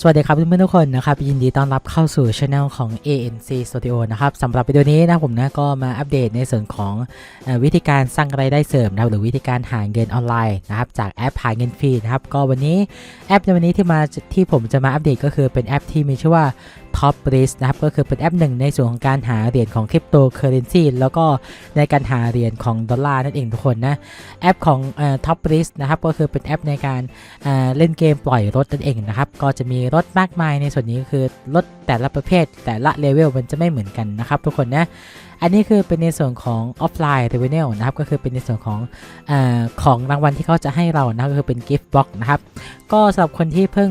สวัสดีครับเพื่อนๆทุกคนนะครับยินดีต้อนรับเข้าสู่ช anel ของ ANC Studio นะครับสำหรับวิดีโอนี้นะผมนะก็มาอัปเดตในส่วนของวิธีการสร้างรายได้เสริมนะรหรือวิธีการหาเงินออนไลน์นะครับจากแอปหาเงินฟรีนะครับก็วันนี้แอปในวันนี้ที่มาที่ผมจะมาอัปเดตก็คือเป็นแอปที่มีชื่อว่า Top List นะครับก็คือเป็นแอปหนึ่งในส่วนของการหาเหรียญของคริปโตเคอเรนซีแล้วก็ในการหาเหรียญของดอลลาร์นั่นเองทุกคนนะแอปของเอ่อ Top List นะครับก็คือเป็นแอปในการอ่าเล่นเกมปล่อยรถนั่นเองนะครับก็จะมีรถมากมายในส่วนนี้ก็คือรถแต่ละประเภทแต่ละเลเวลมันจะไม่เหมือนกันนะครับทุกคนนะอันนี้คือเป็นในส่วนของออฟไลน์เรเวเนลนะครับก็คือเป็นในส่วนของอของรางวัลที่เขาจะให้เรานะก็คือเป็นกิฟต์บ็อกนะครับก็สำหรับคนที่เพิ่ง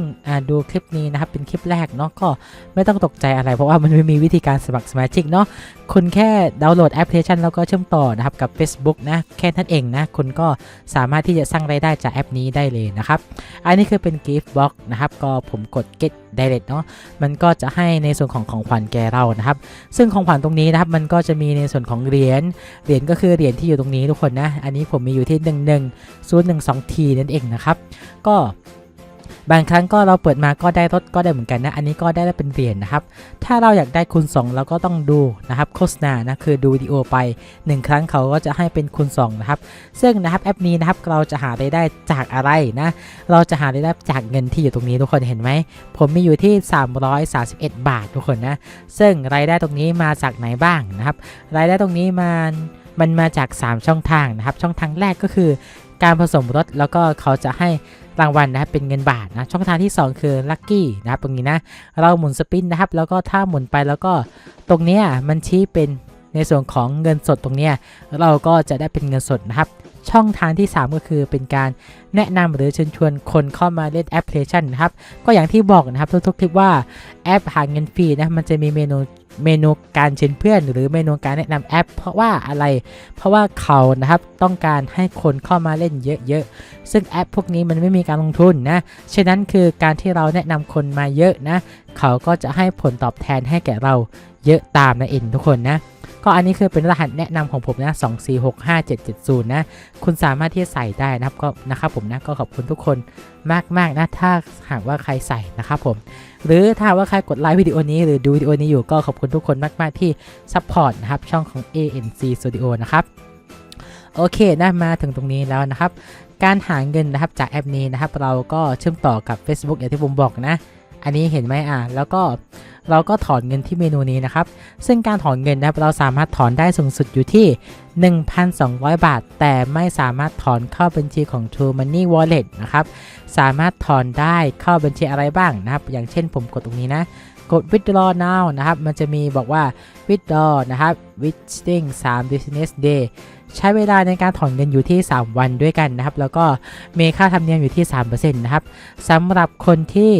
ดูคลิปนี้นะครับเป็นคลิปแรกเนาะก็ไม่ต้องตกใจอะไร เพราะว่ามันไม่มีวิธีการสมัครสมาชิกเนาะคุณแค่ดาวน์โหลดแอปพลิเคชันแล้วก็เชื่อมต่อนะครับกับ Facebook นะแค่นั้นเองนะคุณก็สามารถที่จะสร้างรายได้จากแอปนี้ได้เลยนะครับ อันนี้คือเป็น gift box นะครับ ก็ผมกด get direct เนาะมันก็จะให้ในส่วนของของขวัญแก่เรานะครับ ซึ่งของขวัญตรงนี้นะครับมันก็จะมีในส่วนของเหรียญเหรียญก็คือเหรียญที่อยู่ตรงนี้ทุกคนนะ อันนี้ผมมีอยู่ที่ 1 1 0 1 2 t นั่นเองนะครับ ก็ บางครั้งก็เราเปิดมาก็ได้รถก็ได้เหมือนกันนะ อันนี้ก็ได้เป็นเหรียญนะครับ ถ้าเราอยากได้คูณ2เราก็ต้องดูนะครับโฆษณานะคือดูวิดีโอไป 1 ครั้งเขาก็จะให้เป็นคูณ2นะครับ ซึ่งนะครับแอปนี้นะครับเราจะหารายได้จากอะไรนะ เราจะหารายได้จากเงินที่อยู่ตรงนี้ทุกคนเห็นไหม ผมมีอยู่ที่ 331 บาททุกคนนะ ซึ่งรายได้ตรงนี้มาจากไหนบ้างนะครับ รายได้ตรงนี้มันมันมาจาก 3 ช่องทางนะครับ ช่องทางแรกก็คือ การผสมรถแล้วก็เขาจะให้รางวัลนะครับเป็นเงินบาทนะช่องทางที่ 2 คือลัคกี้นะครับตรงนี้นะเราหมุนสปินนะครับ แล้วก็ถ้าหมุนไปแล้วก็ตรงเนี้ยมันชี้เป็นในส่วนของเงินสดตรงเนี้ยเราก็จะได้เป็นเงินสดนะครับ ช่องทางที่ 3 ก็คือเป็นการแนะนำหรือเชิญชวนคนเข้ามาเล่นแอปพลิเคชันนะครับ ก็อย่างที่บอกนะครับทุกๆคลิปว่าแอปหาเงินฟรีนะมันจะมีเมนูเมนูการเชิญเพื่อน หรือเมนูการแนะนำแอป เพราะว่าอะไร เพราะว่าเขานะครับต้องการให้คนเข้ามาเล่นเยอะๆ ซึ่งแอปพวกนี้มันไม่มีการลงทุนนะฉะนั้นคือการที่เราแนะนำคนมาเยอะนะ เขาก็จะให้ผลตอบแทนให้แก่เราเยอะตามนะเอ็นทุกคนนะ ก็อันนี้คือเป็นรหัสแนะนำของผมนะ 2465770 นะ คุณสามารถที่จะใส่ได้นะครับก็นะครับผมนะก็ขอบคุณทุกคนมากๆนะถ้าหากว่าใครใส่นะครับผม หรือถ้าว่าใครกดไลค์วิดีโอนี้หรือดูวิดีโอนี้อยู่ก็ขอบคุณทุกคนมาก ๆที่ซัพพอร์ตนะครับช่องของ ANC Studio นะครับโอเคนะมาถึงตรงนี้แล้วนะครับ การหาเงินนะครับจากแอปนี้นะครับ เราก็เชื่อมต่อกับ Facebook อย่างที่ผมบอกนะ อันนี้เห็นไหมอะแล้วก็เราก็ถอนเงินที่เมนูนี้นะครับ ซึ่งการถอนเงินนะครับเราสามารถถอนได้สูงสุดอยู่ที่ 1,200 บาท แต่ไม่สามารถถอนเข้าบัญชีของ True Money Wallet นะครับ สามารถถอนได้เข้าบัญชีอะไรบ้างนะครับ อย่างเช่นผมกดตรงนี้นะ กด withdraw now นะครับ มันจะมีบอกว่า withdraw นะครับ w i t h i n g 3 business day ใช้เวลาในการถอนเงินอยู่ที่ 3 วันด้วยกันนะครับ แล้วก็มีค่าธรรมเนียมอยู่ที่ 3%นะครับสำหรับคนที่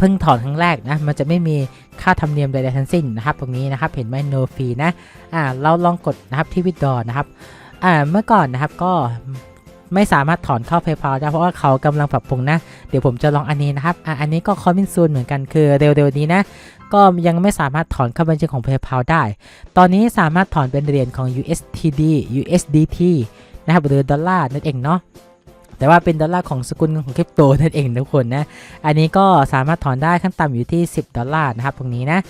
เพิ่งถอนครั้งแรกนะมันจะไม่มีค่าธรรมเนียมใดๆทั้งสิ้นนะครับ ตรงนี้นะครับเห็นไหม no fee นะอ่าเราลองกดนะครับที่ withdraw นะครับอ่าเมื่อก่อนนะครับก็ไม่สามารถถอนเข้า PayPal ได้เพราะว่าเขากำลังปรับปรุงนะ เดี๋ยวผมจะลองอันนี้นะครับอ่าอันนี้ก็ coming soon เหมือนกันคือเร็วๆนี้นะ ก็ยังไม่สามารถถอนเข้าบัญชีของ PayPal ได้ ตอนนี้สามารถถอนเป็นเหรียญของ USTD USDT นะครับหรือดอลลาร์นั่นเองเนาะ แต่ว่าเป็นดอลลาร์ของสกุลเงินของคริปโตนั่นเองทุกคนนะ อันนี้ก็สามารถถอนได้ขั้นต่ำอยู่ที่ 10 ดอลลาร์นะครับ ตรงนี้นะ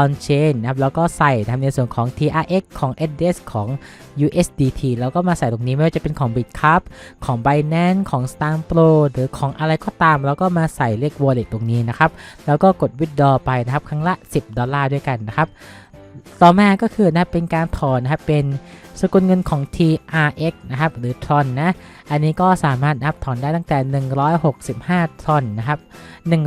on chain นะครับ แล้วก็ใส่ทำในส่วนของ TRX ของ ADS ของ USDT แล้วก็มาใส่ตรงนี้ไม่ว่าจะเป็นของ Bitcup ของ Binance ของ Star Pro หรือของอะไรก็ตาม แล้วก็มาใส่เลข wallet ตรงนี้นะครับ แล้วก็กด withdraw ไปนะครับ ครั้งละ 10 ดอลลาร์ด้วยกันนะครับ ต่อมาก็คือนะเป็นการถอนนะครับเป็นสกุลเงินของ TRX นะครับหรือ TRON นะ อันนี้ก็สามารถนับถอนได้ตั้งแต่ 165ทอนนะครับ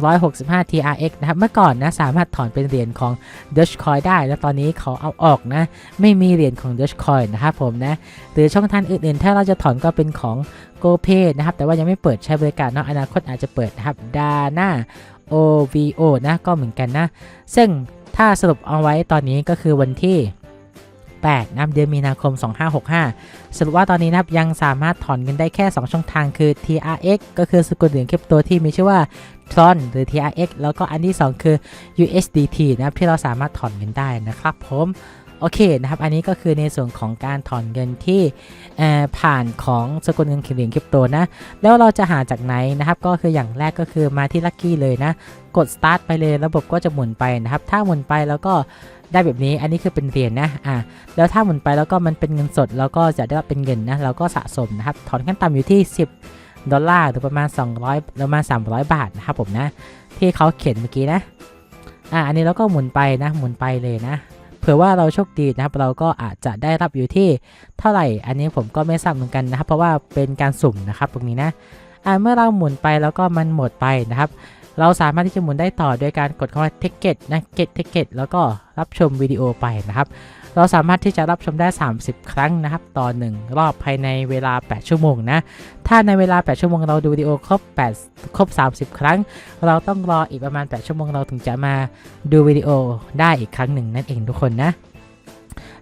165 TRX นะครับเมื่อก่อนนะสามารถถอนเป็นเหรียญของ Dogecoin ได้ แล้วตอนนี้เขาเอาออกนะ ไม่มีเหรียญของ Dogecoin นะครับผมนะ หรือช่องทางอื่นๆ ถ้าเราจะถอนก็เป็นของ GoPay นะครับ แต่ว่ายังไม่เปิดใช้บริการเนาะอนาคตอาจจะเปิดนะครับ Dana OVO นะก็เหมือนกันนะ ซึ่ง ถ้าสรุปเอาไว้ตอนนี้ก็คือวันที่ 8นับเดือนมีนาคม 2565 สรุปว่าตอนนี้นะครับยังสามารถถอนเงินได้แค่ 2 ช่องทางคือ TRX ก็คือสกุลเหรียญคริปโตที่มีชื่อว่า Tron หรือ TRX แล้วก็อันที่ 2 คือ USDT นะครับที่เราสามารถถอนเงินได้นะครับผม โอเคนะครับ อันนี้ก็คือในส่วนของการถอนเงินที่ผ่านของสกุลเงินเหรียญคริปโตนะ แล้วเราจะหาจากไหนนะครับ ก็คืออย่างแรกก็คือมาที่ลั c กี้เลยนะ กด start ไปเลยระบบก็จะหมุนไปนะครับ ถ้าหมุนไปแล้วก็ได้แบบนี้ อันนี้คือเป็นเหรียญนะอ่าแล้วถ้าหมุนไปแล้วก็มันเป็นเงินสด แล้วก็จะได้รับเป็นเงินนะ เราก็สะสมนะครับ ถอนขั้นต่ำอยู่ที่ 10 ดอลลาร์หรือประมาณ 200ประมาณ300 บาทนะครับผมนะ ที่เขาเขียนเมื่อกี้นะ อ่า อันนี้เราก็หมุนไปนะ หมุนไปเลยนะ เผื่อว่าเราโชคดีนะครับ เราก็อาจจะได้รับอยู่ที่เท่าไหร่ อันนี้ผมก็ไม่ทราบเหมือนกันนะครับ เพราะว่าเป็นการสุ่มนะครับตรงนี้นะอ่าเมื่อเราหมุนไปแล้วก็มันหมดไปนะครับ เราสามารถที่จะหมุนได้ต่อโดยการกดคำว่า ticket นะ get ticket แล้วก็รับชมวิดีโอไปนะครับ เราสามารถที่จะรับชมได้ 30 ครั้งนะครับต่อ 1 รอบภายในเวลา 8 ชั่วโมงนะ ถ้าในเวลา 8 ชั่วโมงเราดูวิดีโอครบ 8 ครบ 30 ครั้ง เราต้องรออีกประมาณ 8 ชั่วโมงเราถึงจะมาดูวิดีโอได้อีกครั้งหนึ่งนั่นเองทุกคนนะ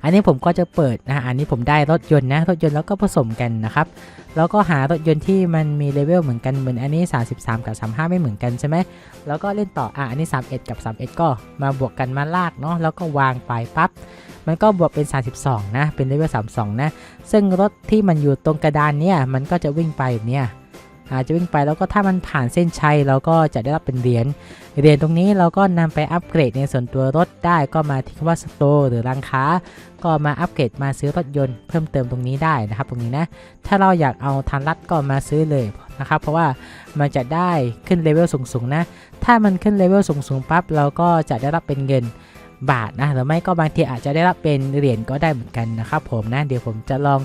อันนี้ผมก็จะเปิดนะอันนี้ผมได้รถยนต์นะรถยนต์แล้วก็ผสมกันนะครับ แล้วก็หารถยนต์ที่มันมีเลเวลเหมือนกันเหมือนอันนี้ 33 กับ 35 ไม่เหมือนกันใช่ไหมแล้วก็เล่นต่ออะอันนี้ 31 กับ 31 ก็มาบวกกันมาลากเนาะแล้วก็วางไปปั๊บ มันก็บวกเป็น 32 นะ เป็นเลเวล 32 นะ ซึ่งรถที่มันอยู่ตรงกระดานเนี่ย มันก็จะวิ่งไปแบบเนี่ยอาจจะวิ่งไปแล้วก็ถ้ามันผ่านเส้นชัยเราก็จะได้รับเป็นเหรียญ เหรียญตรงนี้เราก็นำไปอัปเกรดในส่วนตัวรถได้ก็มาที่คำว่าสโตร์หรือร้านค้า ก็มาอัปเกรดมาซื้อรถยนต์เพิ่มเติมตรงนี้ได้นะครับ ตรงนี้นะ ถ้าเราอยากเอาทันรัดก็มาซื้อเลยนะครับ เพราะว่ามันจะได้ขึ้นเลเวลสูงๆนะ ถ้ามันขึ้นเลเวลสูงๆปั๊บเราก็จะได้รับเป็นเงิน บาทนะหรือไม่ก็บางทีอาจจะได้รับเป็นเหรียญก็ได้เหมือนกันนะครับ ผมนะเดี๋ยวผมจะลอง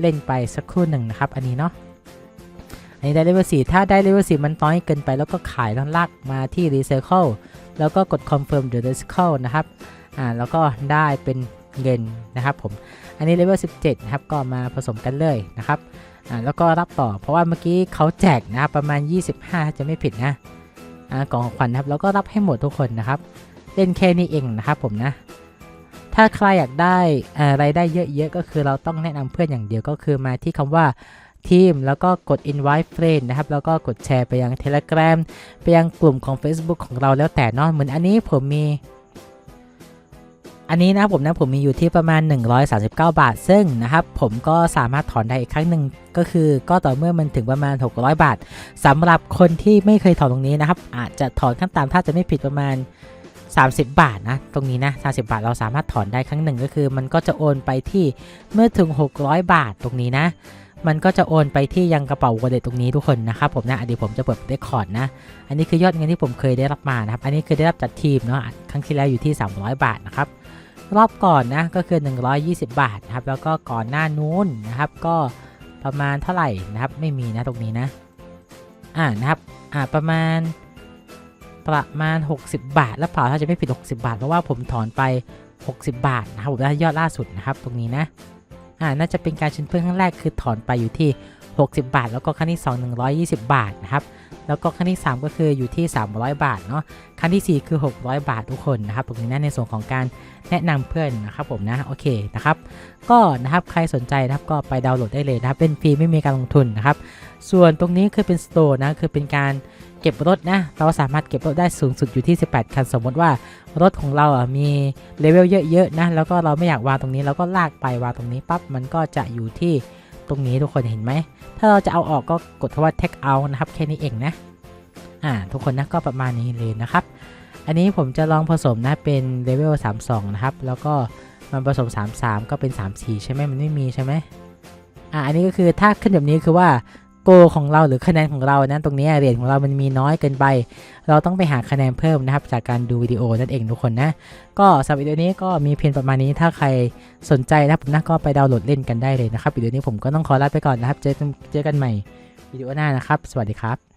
เล่นไปสักครู่หนึ่งนะครับ อันนี้เนาะอันนี้ได้เลเวล4ถ้าได้เลเวล4มันน้อยเกินไปแล้วก็ขายแล้วลากมาที่ Recycle แล้วก็กด Confirm the Recycle นะครับอ่าแล้วก็ได้เป็นเงินนะครับผมอันนี้เลเวล17นะครับก็มาผสมกันเลยนะครับอ่าแล้วก็รับต่อเพราะว่าเมื่อกี้เขาแจกนะครับประมาณ 25ถ้าจะไม่ผิดนะอ่ากล่องขวัญนครับแล้วก็รับให้หมดทุกคนนะครับ เล่นแค่นี้เองนะครับผมนะ ถ้าใครอยากได้อะไรายได้เยอะๆ ก็คือเราต้องแนะนำเพื่อนอย่างเดียวก็คือมาที่คำว่าทีมแล้วก็กด invite friend นะครับ แล้วก็กดแชร์ไปยัง Telegram ไปยังกลุ่มของ Facebook ของเราแล้วแต่นอะเหมือนอันนี้ผมมี อันนี้นะผมนะผมมีอยู่ที่ประมาณ 139 บาท ซึ่งนะครับ ผมก็สามารถถอนได้อีกครั้งหนึ่งก็คือก็ต่อเมื่อมันถึงประมาณ 600 บาทสำหรับคนที่ไม่เคยถอนตรงนี้นะครับ อาจจะถอนขั้นต่ำถ้าจะไม่ผิดประมาณ 30 บาทนะ ตรงนี้นะ 30 บาทเราสามารถถอนได้ครั้งหนึ่งก็คือ มันก็จะโอนไปที่เมื่อถึง 600 บาทตรงนี้นะ มันก็จะโอนไปที่ยังกระเป๋าวอลเล็ตตรงนี้ทุกคนนะครับผมนะอันนี้ผมจะเปิดเรคคอร์ดนะ อันนี้คือยอดเงินที่ผมเคยได้รับมานะครับ อันนี้คือได้รับจากทีมเนาะ ครั้งที่แล้วอยู่ที่ 300 บาทนะครับ รอบก่อนนะก็คือ 120 บาทนะครับ แล้วก็ก่อนหน้านู้นนะครับ ก็ประมาณเท่าไหร่นะครับ ไม่มีนะตรงนี้นะ อ่านะครับ อ่าประมาณ ประมาณ 60 บาท แล้วเปล่าถ้าจะไม่ผิด 60 บาท เพราะว่าผมถอนไป 60 บาทนะครับผมได้ยอดล่าสุดนะครับตรงนี้นะอ่าน่าจะเป็นการชินเพื่อนครั้งแรกคือถอนไปอยู่ที่ 60 บาท แล้วก็ครั้งที่ 2 120 บาทนะครับ แล้วก็ครั้งที่ 3 ก็คืออยู่ที่ 300 บาทเนาะครั้งทีสี่ 4 คือ 600 บาททุกคนนะครับตรงนี้นในส่วนของการแนะนำเพื่อนนะครับผมนะ โอเคนะครับ ก็นะครับใครสนใจนะครับก็ไปดาวน์โหลดได้เลยนะครับ เป็นฟรีไม่มีการลงทุนนะครับ ส่วนตรงนี้คือเป็นสโตร์นะ คือเป็นการเก็บรถนะ เราสามารถเก็บรถได้สูงสุดอยู่ที่ 18 คัน สมมติว่ารถของเราอะมีเลเวลเยอะๆนะ แล้วก็เราไม่อยากวางตรงนี้ เราก็ลากไปวางตรงนี้ปั๊บ มันก็จะอยู่ที่ ตรงนี้ทุกคนเห็นไหม ถ้าเราจะเอาออกก็กดคำว่า take out นะครับ แค่นี้เองนะ อ่า ทุกคนนะก็ประมาณนี้เลยนะครับ อันนี้ผมจะลองผสมนะเป็นเลเวล32 นะครับ แล้วก็มันผสม 33 ก็เป็น 34 ใช่ไหมมันไม่มีใช่ไหมอ่า อันนี้ก็คือถ้าขึ้นแบบนี้คือว่า โกของเราหรือคะแนนของเรานะตรงนี้เหรียญของเรามันมีน้อยเกินไป เราต้องไปหาคะแนนเพิ่มนะครับ จากการดูวิดีโอนั่นเองทุกคนนะ ก็สำหรับวิดีโอนี้ก็มีเพียงประมาณนี้ถ้าใครสนใจนะผมนะก็ไปดาวน์โหลดเล่นกันได้เลยนะครับวิดีโอนี้ผมก็ต้องขอลาไปก่อนนะครับ เจอกันเจอกันใหม่วิดีโอหน้านะครับ สวัสดีครับ